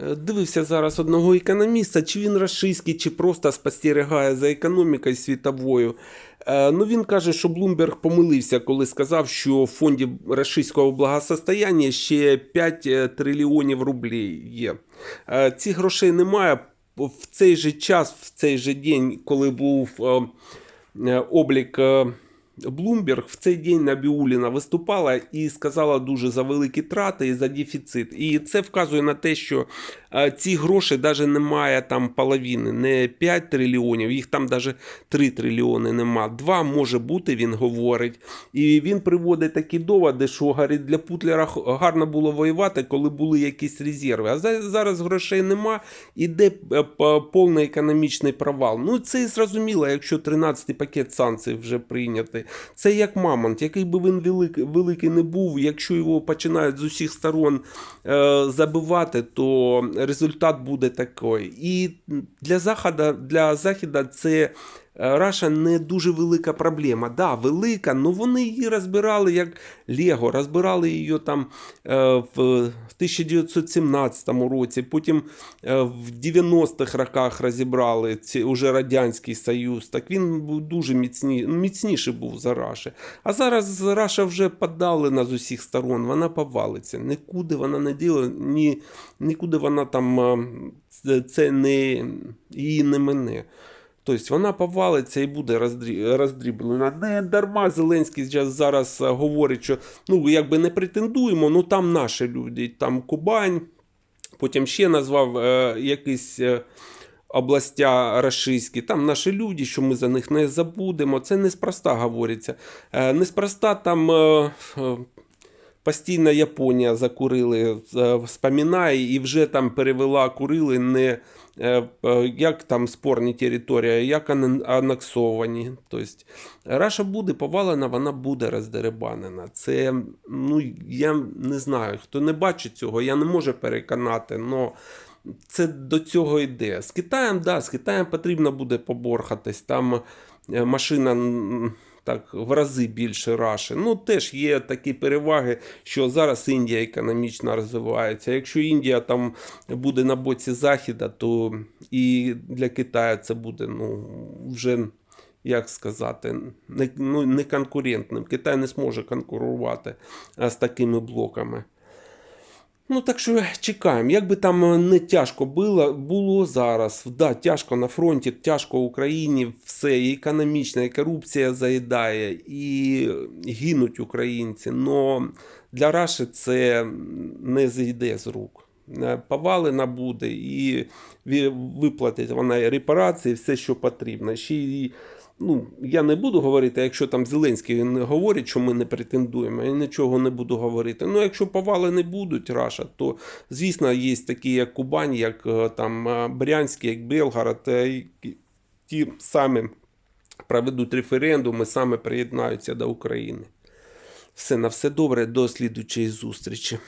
Е, Дивився зараз одного економіста, чи він рашистський, чи просто спостерігає за економікою світовою. Е, Ну, він каже, що Блумберг помилився, коли сказав, що в фонді рашистського благосостояння ще 5 трильйонів рублів є. Е, Цих грошей немає. В цей же час, в цей же день, коли був е, е, облік е, Блумберг, в цей день Набіуліна виступала і сказала дуже за великі трати і за дефіцит. І це вказує на те, що е, ці гроші навіть немає там половини, не 5 трильйонів, їх там навіть 3 трильйони нема. Два може бути, він говорить. І він приводить такі доводи, що говорить, для Путлера гарно було воювати, коли були якісь резерви. А за- зараз грошей нема, іде е, повний економічний провал. Ну це і зрозуміло, якщо 13-й пакет санкцій вже прийнятий. Це як мамонт, який би він великий, великий не був, якщо його починають з усіх сторон е, забивати, то результат буде такий. І для Заходу, для Західа це. Е, Раша не дуже велика проблема. Да, велика, але вони її розбирали як Лего, розбирали її там е, в 1917 році, потім е, в 90-х роках розібрали ці, уже Радянський Союз. Так він був дуже міцні, міцніший був за Раші. А зараз Раша вже подалена з усіх сторон, вона повалиться. Нікуди вона не діла, ні, нікуди вона там це- це не її не мене. Тобто вона повалиться і буде роздріблена. Не дарма Зеленський зараз- е, говорить, що ну якби не претендуємо, ну там наші люди, там Кубань, потім ще назвав е, якісь. Е, Областя рашистські, там наші люди, що ми за них не забудемо. Це неспроста говориться. Е, Неспроста там е, е, постійно Японія закурили, е, вспоминає і вже там перевела курили не е, е, як там спорні території, як анексовані. Тобто Раша буде повалена, вона буде роздеребанена. Це, ну, я не знаю, хто не бачить цього, я не можу переконати, але це до цього йде. З Китаєм, да, з Китаєм потрібно буде поборхатись. Там машина так в рази більше Раші. Ну, теж є такі переваги, що зараз Індія економічно розвивається. Якщо Індія там буде на боці Західа, то і для Китаю це буде ну, вже. Як сказати, не, ну, не конкурентним. Китай не зможе конкурувати з такими блоками. Ну, так що чекаємо. Як би там не тяжко було, було зараз. Да, тяжко на фронті, тяжко Україні, все, і економічна, і корупція заїдає, і гинуть українці. Но для Раші це не зійде з рук. Е, Повалена буде і виплатить вона і репарації, все, що потрібно. Ще й ну, я не буду говорити, якщо там Зеленський не говорить, що ми не претендуємо, я нічого не буду говорити. Ну, якщо повали не будуть Раша, то звісно є такі, як Кубань, як е, там е, Брянський, як Белгород, е, ті самі проведуть референдуми, саме приєднаються до України. Все на все добре, до слідучої зустрічі.